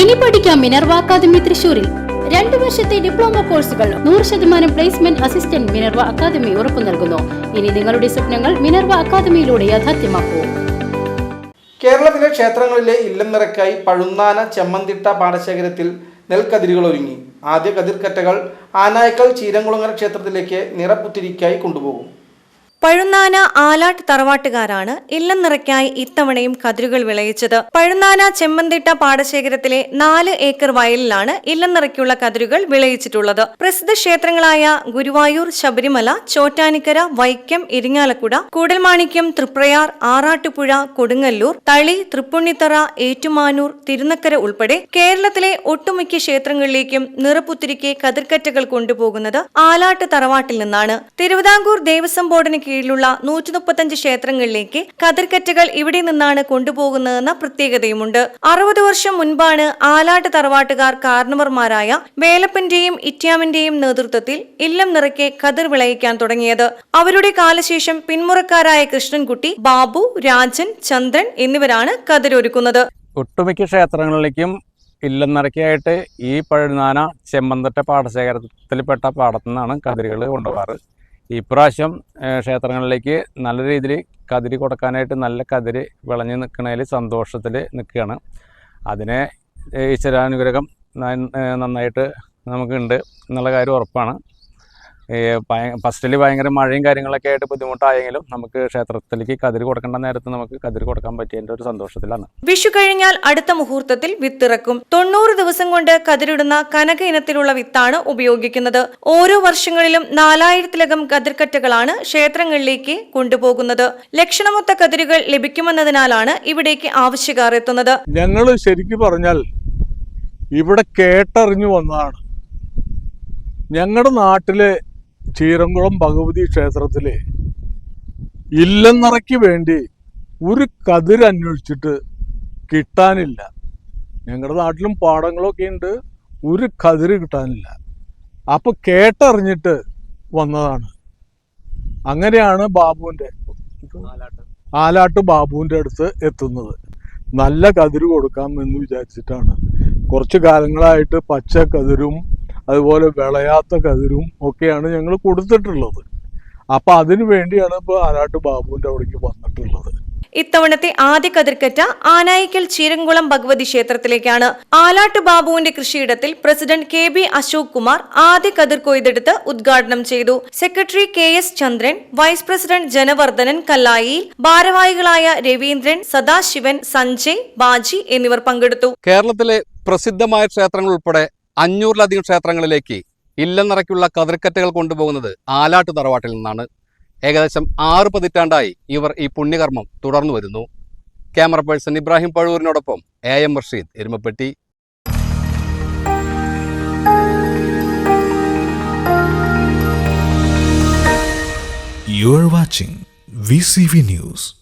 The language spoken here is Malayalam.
ഇനി പഠിക്കാം മിനർവ അക്കാദമി തൃശൂരിൽ രണ്ടു വർഷത്തെ ഡിപ്ലോമ കോഴ്സുകൾ നൂറ് ശതമാനം പ്ലേസ്മെന്റ് അസിസ്റ്റന്റ് മിനർവ അക്കാദമി ഉറപ്പു നൽകുന്നു. ഇനി നിങ്ങളുടെ സ്വപ്നങ്ങൾ മിനർവ അക്കാദമിയിലൂടെ യാഥാർത്ഥ്യമാക്കൂ. കേരളത്തിലെ ക്ഷേത്രങ്ങളിലെ ഇല്ലം നിറക്കായി പഴുന്നാന ചെമ്മന്തിട്ട പാടശേഖരത്തിൽ നെൽക്കതിരുകൾ ഒരുങ്ങി. ആദ്യ കതിർക്കറ്റകൾ ആനായക്കൽ ചീരംകുളങ്ങര ക്ഷേത്രത്തിലേക്ക് നിറപ്പുത്തിരിക്കായി കൊണ്ടുപോകും. പഴുന്നാന ആലാട്ട് തറവാട്ടുകാരാണ് ഇല്ലം നിറയ്ക്കായി ഇത്തവണയും കതിരുകൾ വിളയിച്ചത്. പഴുന്നാന ചെമ്മന്തിട്ട പാടശേഖരത്തിലെ നാല് ഏക്കർ വയലിലാണ് ഇല്ലം നിറയ്ക്കുള്ള കതിരുകൾ വിളയിച്ചിട്ടുള്ളത്. പ്രസിദ്ധ ക്ഷേത്രങ്ങളായ ഗുരുവായൂർ ശബരിമല ചോറ്റാനിക്കര വൈക്കം ഇരിങ്ങാലക്കുട കൂടൽമാണിക്യം തൃപ്രയാർ ആറാട്ടുപുഴ കൊടുങ്ങല്ലൂർ തളി തൃപ്പുണ്ണിത്തറ ഏറ്റുമാനൂർ തിരുനക്കര ഉൾപ്പെടെ കേരളത്തിലെ ഒട്ടുമിക്ക ക്ഷേത്രങ്ങളിലേക്കും നിറപ്പുത്തിരിക്കെ കതിർക്കറ്റകൾ കൊണ്ടുപോകുന്നത് ആലാട്ട് തറവാട്ടിൽ നിന്നാണ്. തിരുവിതാംകൂർ ദേവസ്വം ബോർഡിന് കീഴിലുള്ള നൂറ്റി മുപ്പത്തഞ്ച് ക്ഷേത്രങ്ങളിലേക്ക് കതിർക്കറ്റകൾ ഇവിടെ നിന്നാണ് കൊണ്ടുപോകുന്നതെന്ന പ്രത്യേകതയുമുണ്ട്. അറുപത് വർഷം മുൻപാണ് ആലാട്ട് തറവാട്ടുകാർ കാരണവർമാരായ വേലപ്പന്റെയും ഇറ്റ്യാമിന്റെയും നേതൃത്വത്തിൽ ഇല്ലം നിറയ്ക്കെ കതിർ വിളയിക്കാൻ തുടങ്ങിയത്. അവരുടെ കാലശേഷം പിന്മുറക്കാരായ കൃഷ്ണൻകുട്ടി ബാബു രാജൻ ചന്ദ്രൻ എന്നിവരാണ് കതിരൊരുക്കുന്നത്. ഒട്ടുമിക്ക ക്ഷേത്രങ്ങളിലേക്കും ഇല്ലം നിറയ്ക്കായിട്ട് ഈ പഴുനാന ചെമ്പന്തട്ട പാടശേഖരത്തിൽപ്പെട്ട പാടത്തു നിന്നാണ് കതിരുകൾ കൊണ്ടുപോകാറ്. ഇപ്രാവശ്യം ക്ഷേത്രങ്ങളിലേക്ക് നല്ല രീതിയിൽ കതിരി കൊടുക്കാനായിട്ട് നല്ല കതിരി വിളഞ്ഞ് നിൽക്കുന്നതിൽ സന്തോഷത്തിൽ നിൽക്കുകയാണ്. അതിനെ ഈശ്വരാനുഗ്രഹം നന്നായിട്ട് നമുക്കുണ്ട് എന്നുള്ള കാര്യം ഉറപ്പാണ്. ഫസ്റ്റിൽ ഭയങ്കര മഴയും കാര്യങ്ങളൊക്കെ ആയിട്ട് ബുദ്ധിമുട്ടായെങ്കിലും നമുക്ക് ക്ഷേത്രത്തിലേക്ക് കതിര് കൊടുക്കേണ്ട നേരത്ത് നമുക്ക് കതിര് കൊടുക്കാൻ പറ്റിയതിന്റെ ഒരു സന്തോഷത്തിലാണ്. വിഷു കഴിഞ്ഞാൽ അടുത്ത മുഹൂർത്തത്തിൽ വിത്തിറക്കും. തൊണ്ണൂറ് ദിവസം കൊണ്ട് കതിരിടുന്ന കനക ഇനത്തിലുള്ള വിത്താണ് ഉപയോഗിക്കുന്നത്. ഓരോ വർഷങ്ങളിലും നാലായിരത്തിലകം കതിർക്കറ്റകളാണ് ക്ഷേത്രങ്ങളിലേക്ക് കൊണ്ടുപോകുന്നത്. ലക്ഷണമൊത്ത കതിരുകൾ ലഭിക്കുമെന്നതിനാലാണ് ഇവിടേക്ക് ആവശ്യക്കാർ എത്തുന്നത്. ഞങ്ങൾ ശരിക്കും പറഞ്ഞാൽ ഇവിടെ കേട്ടറിഞ്ഞു വന്നതാണ്. ഞങ്ങളുടെ നാട്ടിലെ ചീരംകുളം ഭഗവതി ക്ഷേത്രത്തിലെ ഇല്ലെന്നറയ്ക്ക് വേണ്ടി ഒരു കതിര് അന്വേഷിച്ചിട്ട് കിട്ടാനില്ല. ഞങ്ങളുടെ നാട്ടിലും പാടങ്ങളൊക്കെ ഉണ്ട് ഒരു കതിര് കിട്ടാനില്ല. അപ്പൊ കേട്ടറിഞ്ഞിട്ട് വന്നതാണ്. അങ്ങനെയാണ് ബാബുവിന്റെ ആലാട്ട് ബാബുവിന്റെ അടുത്ത് എത്തുന്നത്. നല്ല കതിര് കൊടുക്കാം എന്ന് വിചാരിച്ചിട്ടാണ്. കുറച്ച് കാലങ്ങളായിട്ട് പച്ച കതിരും അതുപോലെ വിളയാത്ത കതിരും ഒക്കെയാണ് ഞങ്ങൾ കൊടുത്തിട്ടുള്ളത്. അപ്പൊ അതിനു വേണ്ടിയാണ് ഇപ്പോൾ ആനാട്ട് ബാബുവിന്റെ അവിടേക്ക് വന്നിട്ടുള്ളത്. ഇത്തവണത്തെ ആദ്യ കതിർക്കറ്റ ആനായിക്കൽ ചീരംകുളം ഭഗവതി ക്ഷേത്രത്തിലേക്കാണ്. ആലാട്ട് ബാബുവിന്റെ കൃഷിയിടത്തിൽ president K B Ashok Kumar ആദ്യ കതിർ കൊയ്തെടുത്ത് ഉദ്ഘാടനം ചെയ്തു. Secretary K S Chandran vice president Janavardhanan Kallayi ഭാരവാഹികളായ രവീന്ദ്രൻ സദാശിവൻ സഞ്ജയ് ബാജി എന്നിവർ പങ്കെടുത്തു. കേരളത്തിലെ പ്രസിദ്ധമായ ക്ഷേത്രങ്ങൾ ഉൾപ്പെടെ അഞ്ഞൂറിലധികം ക്ഷേത്രങ്ങളിലേക്ക് ഇല്ലെന്നിറയ്ക്കുള്ള കതിർക്കറ്റകൾ കൊണ്ടുപോകുന്നത് ആലാട്ട് തറവാട്ടിൽ നിന്നാണ്. ഏകദേശം ആറ് പതിറ്റാണ്ടായി ഇവർ ഈ പുണ്യകർമ്മം തുടർന്നു വരുന്നു. Camera person Ibrahim പഴൂരിനോടൊപ്പം A M Rasheed Erumapetty. You are watching VCV News.